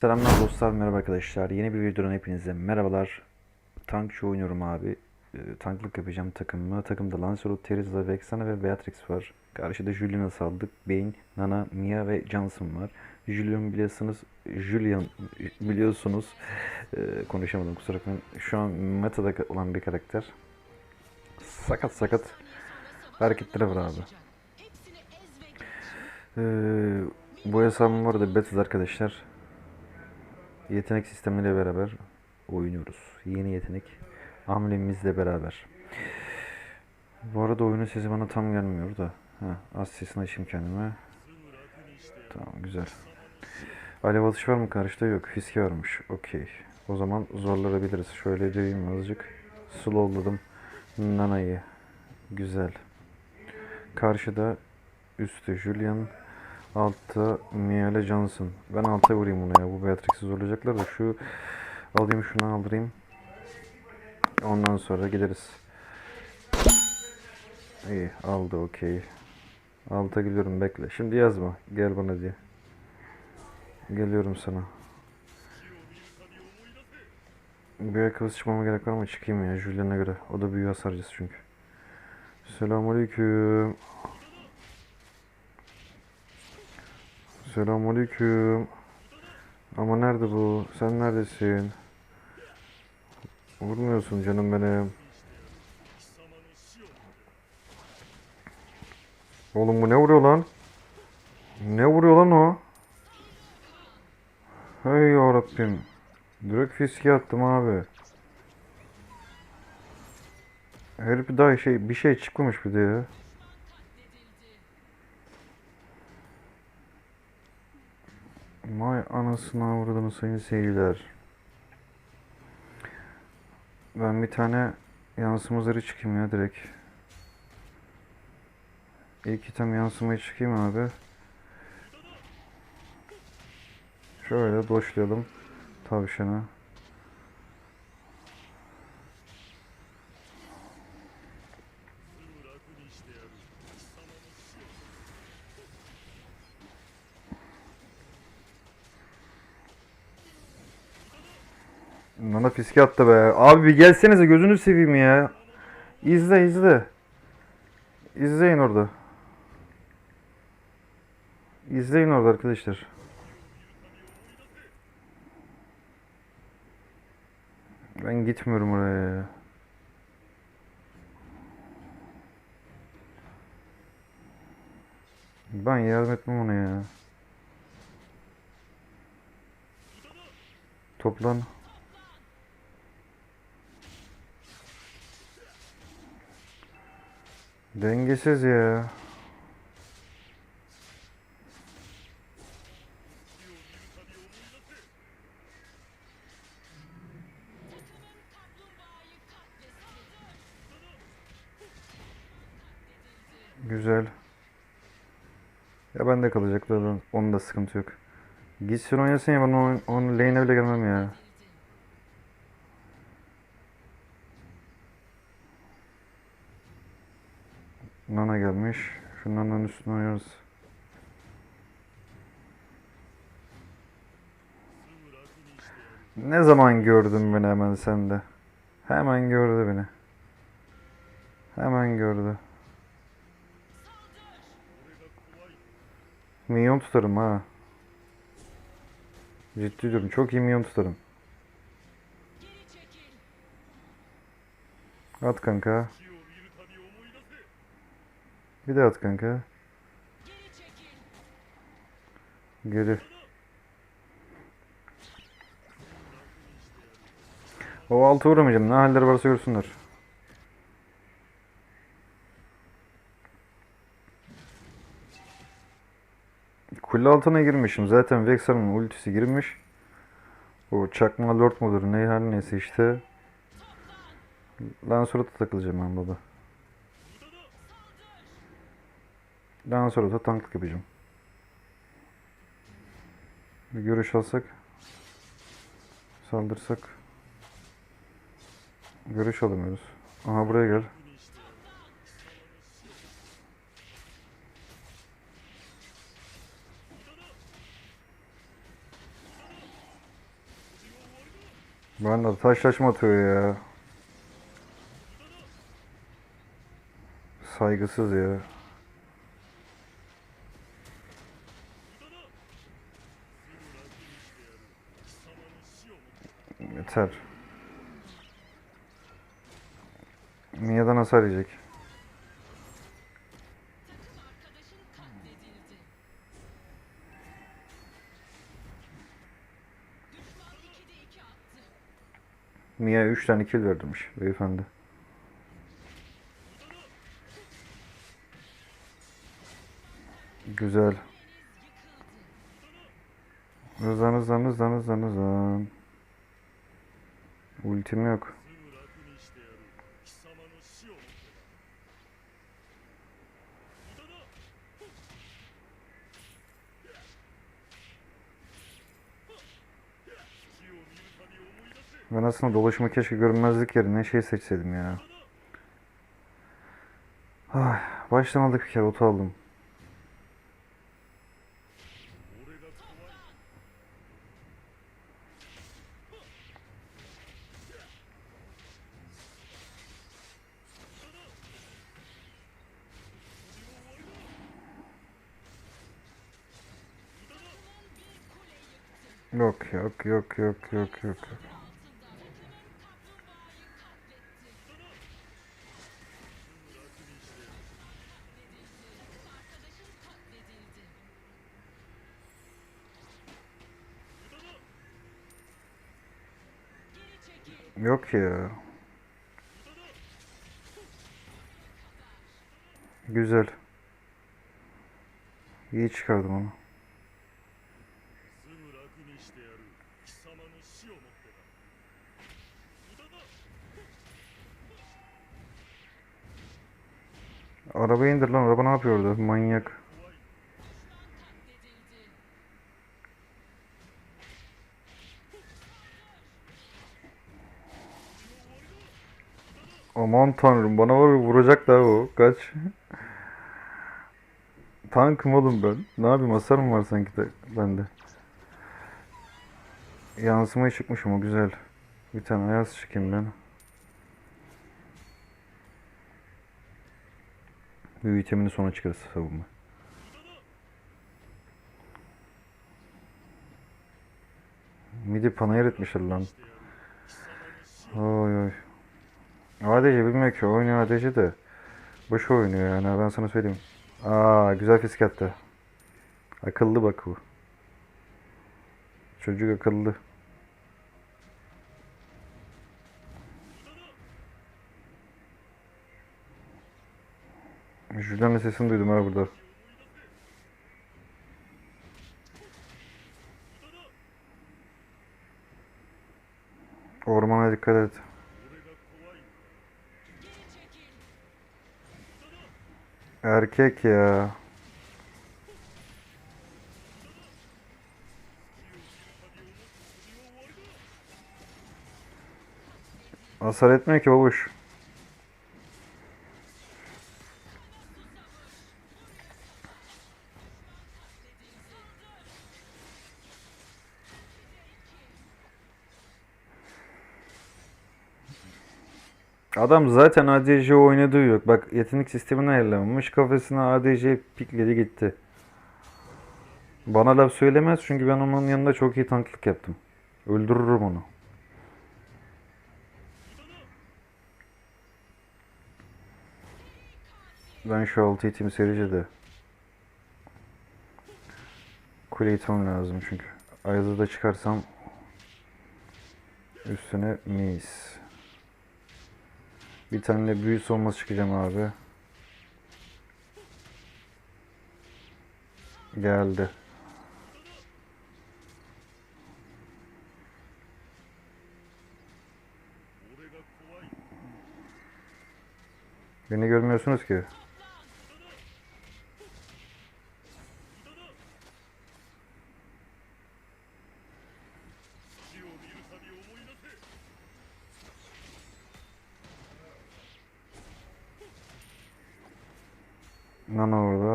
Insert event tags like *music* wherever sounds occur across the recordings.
Selamlar dostlar, merhaba arkadaşlar. Yeni bir videodan hepinize merhabalar. Tankçı oynuyorum abi. Ee, tanklık yapacağım takımıma. Takımda Lancelot, Terizla, Vexana ve Beatrix var. Karşıda Julian'ı saldık. Bane, Nana, Mia ve Johnson var. Julian biliyorsunuz, Julian biliyorsunuz. Ee, konuşamadım kusura bakmayın. Şu an metada olan bir karakter. Sakat sakat hareketleri var abi. Ee, bu hesabım var da beta arkadaşlar. Yetenek sistemleriyle beraber oynuyoruz. Yeni yetenek hamlemizle beraber. Bu arada oyunun sesi bana tam gelmiyor da. Ha, az sesini açayım kendime. Tamam güzel. Alev atış var mı karşıda? Yok. Fiske varmış. Okey. O zaman zorlanabiliriz. Şöyle diyeyim azıcık. Slowladım. Nana'yı. Güzel. Karşıda üstte Julian. Altta Miele Johnson. Ben alta vurayım ona ya. Bu Beatrix'i zorlayacaklar da şu alayım şunu aldırayım. Ondan sonra gideriz. İyi aldı okey. Alta gidiyorum bekle. Şimdi yazma. Gel bana diye. Geliyorum sana. Bir ayakkabı çıkmama gerek var mı? Çıkayım ya Julian'a göre. O da büyü hasarcısı çünkü. Selamünaleyküm. Selamünaleyküm. Ama nerede bu? Sen neredesin? Vurmuyorsun canım benim. Oğlum bu ne vuruyor lan? Ne vuruyor lan o? Hey yarabbim. Direkt fiske attım abi. Herif daha şey bir şey çıkmamış bir de ya. Vay anasını avradını sayın seyirciler. Ben bir tane yansımazları çıkayım ya direkt. İlk item yansımaya çıkayım abi. Şöyle doşlayalım tavşana. Fiske attı be. Abi bir gelsenize gözünü seveyim ya. İzle izle. İzleyin orada. İzleyin orada arkadaşlar. Ben gitmiyorum oraya ya. Ben yardım etmem ona ya. Toplan. Dengesiz ya. Güzel. Ya ben de kalacak lan. Onun da sıkıntı yok. Gitsin oynasın ya ben onun, onun lane'e bile gelmem ya. Nana gelmiş. Şu Nana'nın üstüne oynarız. Ne zaman gördün beni hemen sende? Hemen gördü beni. Hemen gördü. Minyon tutarım ha. Ciddi diyorum. Çok iyi minyon tutarım. At kanka. Bir de at kanka. Geri. O altı vuramayacağım. Ne halleri varsa görsünler. Kule altına girmişim. Zaten Vexar'ın ultisi girmiş. O çakma lord mudur ne her neyse işte. Lancelot'a takılacağım ben baba. Lancelot'a tanklık yapacağım. Bir görüş alsak. Saldırsak. Görüş alamıyoruz. Aha buraya gel. Ben de taşlaşma atıyor ya. Saygısız ya. Yeter. Mia'dan hasar yiyecek. Mia 3 tane kill verdirmiş beyefendi. Güzel. Hızlan hızlan hızlan hızlan hızlan. Ultim yok. Ben aslında dolaşımı keşke görünmezlik yerine şey seçseydim ya. Ah, baştan bir kere otu aldım. Yok yok yok yok yok yok. yok. Ya. Güzel. İyi çıkardım onu. Arabayı indir lan. Araba ne yapıyor orada? Manyak. Aman tanrım bana var vuracak daha o. Kaç. Tankım oğlum ben. Ne yapayım hasar mı var sanki de bende. Yansımaya çıkmışım o güzel. Bir tane ayaz çıkayım ben. Bir vitamini sonra çıkarız savunma. Midi panayır etmişler lan. Oy oy. ADC bilmiyor ki oynuyor ADC de. Boş oynuyor yani ben sana söyleyeyim. Aa güzel fisk attı. Akıllı bak bu. Çocuk akıllı. Jülen'in sesini duydum ha burada. Ormana dikkat et. Erkek ya. Hasar etmiyor ki babuş. Adam zaten ADC oynadığı yok. Bak yetenek sistemini ayarlamamış. Kafasına ADC pikledi gitti. Bana laf söylemez çünkü ben onun yanında çok iyi tanklık yaptım. Öldürürüm onu. Ben şu altı itim serici de. Kule itmem lazım çünkü. Ayazı da çıkarsam üstüne mis. Bir tane büyü savunması çıkacağım abi. Geldi. Beni görmüyorsunuz ki.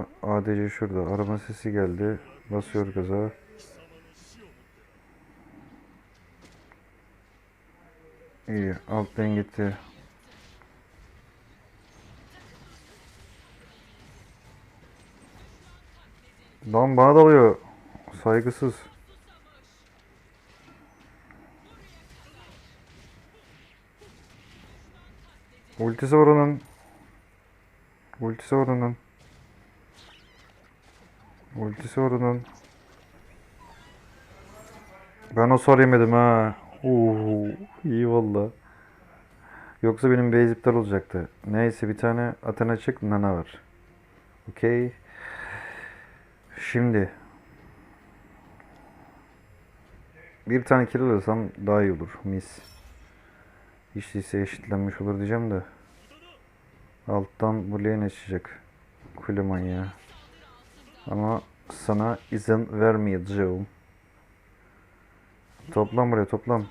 Aha ADC şurada. Arama sesi geldi. Basıyor gaza. İyi. Alttan gitti. Lan bana dalıyor. Saygısız. Ultisi var onun. Ultisi var onun. Ultisi var onun. Ben o sor yemedim ha. Oo, iyi valla. Yoksa benim base iptal olacaktı. Neyse bir tane Athena çık Nana var. Okey. Şimdi bir tane kill alırsam daha iyi olur. Mis. Hiç değilse eşitlenmiş olur diyeceğim de. Alttan bu lane açacak. Kule manyağı. Ama sana izin vermeyeceğim. Toplam buraya toplam.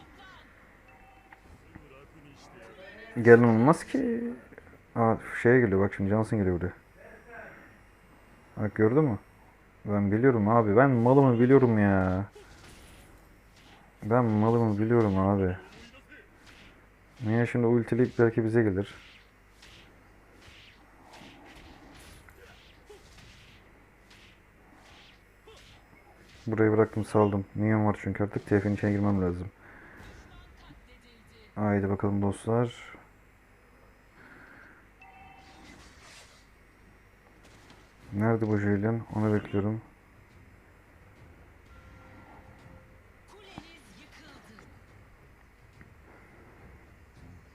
Gelen olmaz ki. Aa şeye geliyor bak şimdi Johnson geliyor buraya. Bak gördün mü? Ben biliyorum abi. Ben malımı biliyorum ya. Ben malımı biliyorum abi. Niye şimdi ultileyip belki bize gelir. Burayı bıraktım saldım. Minyon var çünkü artık TF'nin içine girmem lazım. Haydi bakalım dostlar. Nerede bu Julian? Onu bekliyorum.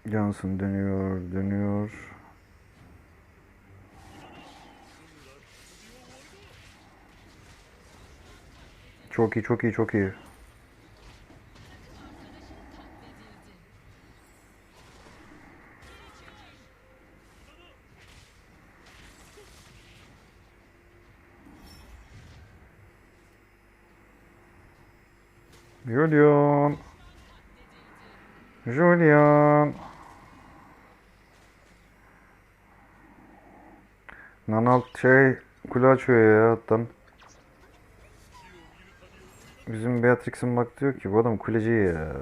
Johnson dönüyor, dönüyor. Çok iyi, çok iyi, çok iyi. Julian. Julian. Nanal şey kule açıyor ya alttan. Bizim Beatrix'in bak diyor ki bu adam kuleci ya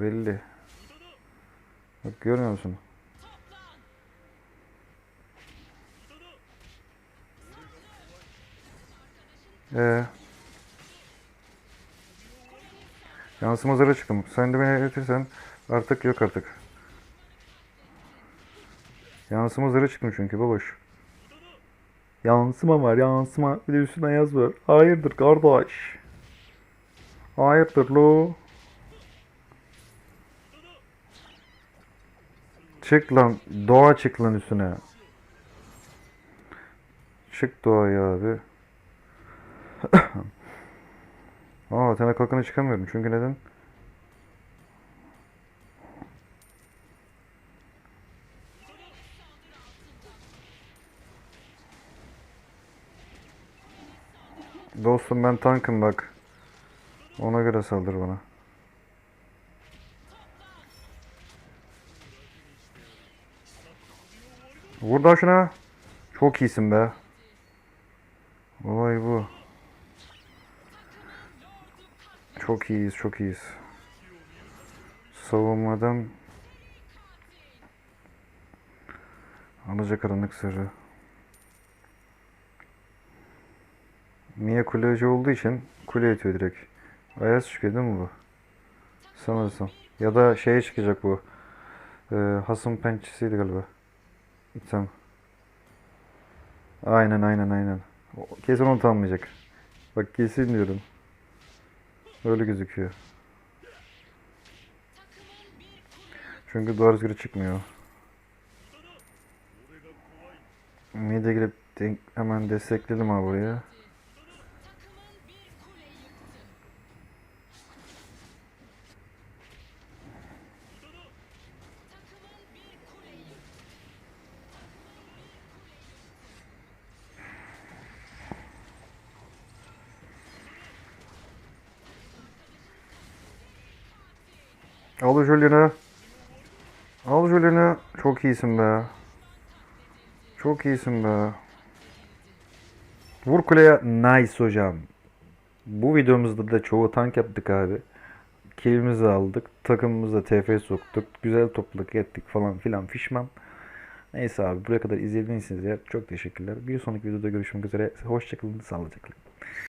belli. Bak görmüyor musun? Ee. Yansıma zırha çıktım. Sen de beni iletirsen artık yok artık. Yansıma zırha çıktım çünkü baboş. Yansıma var yansıma. Bir de üstüne yaz var. Hayırdır kardeş. Hayırdır lo. Çık lan. Doğa çık lan üstüne. Çık doğaya abi. *coughs* Aa tane kalkana çıkamıyorum. Çünkü neden? Dostum ben tankım bak. Ona göre saldır bana. Vur da şuna. Çok iyisin be. Olay bu. Çok iyiyiz, çok iyiyiz. Savunmadan Alacakaranlık sırrı. Mia kuleci olduğu için kule yetiyor direkt. Ayaz çıkıyor değil mi bu? Sanırsam. Ya da şeye çıkacak bu. Ee, hasım pençesiydi galiba. İtsem. Aynen aynen aynen. Kesin onu. Bak kesin diyorum. Öyle gözüküyor. Çünkü doğru düzgün çıkmıyor. Mide girip hemen destekledim abi buraya. Al Julian'ı. Al Julian'ı. Çok iyisin be. Çok iyisin be. Vur kuleye. Nice hocam. Bu videomuzda da çoğu tank yaptık abi. kilimizi aldık. Takımımıza TF soktuk. Güzel topluluk ettik falan filan fişman. Neyse abi buraya kadar izlediğiniz için çok teşekkürler. Bir sonraki videoda görüşmek üzere. Hoşçakalın. Sağlıcakla.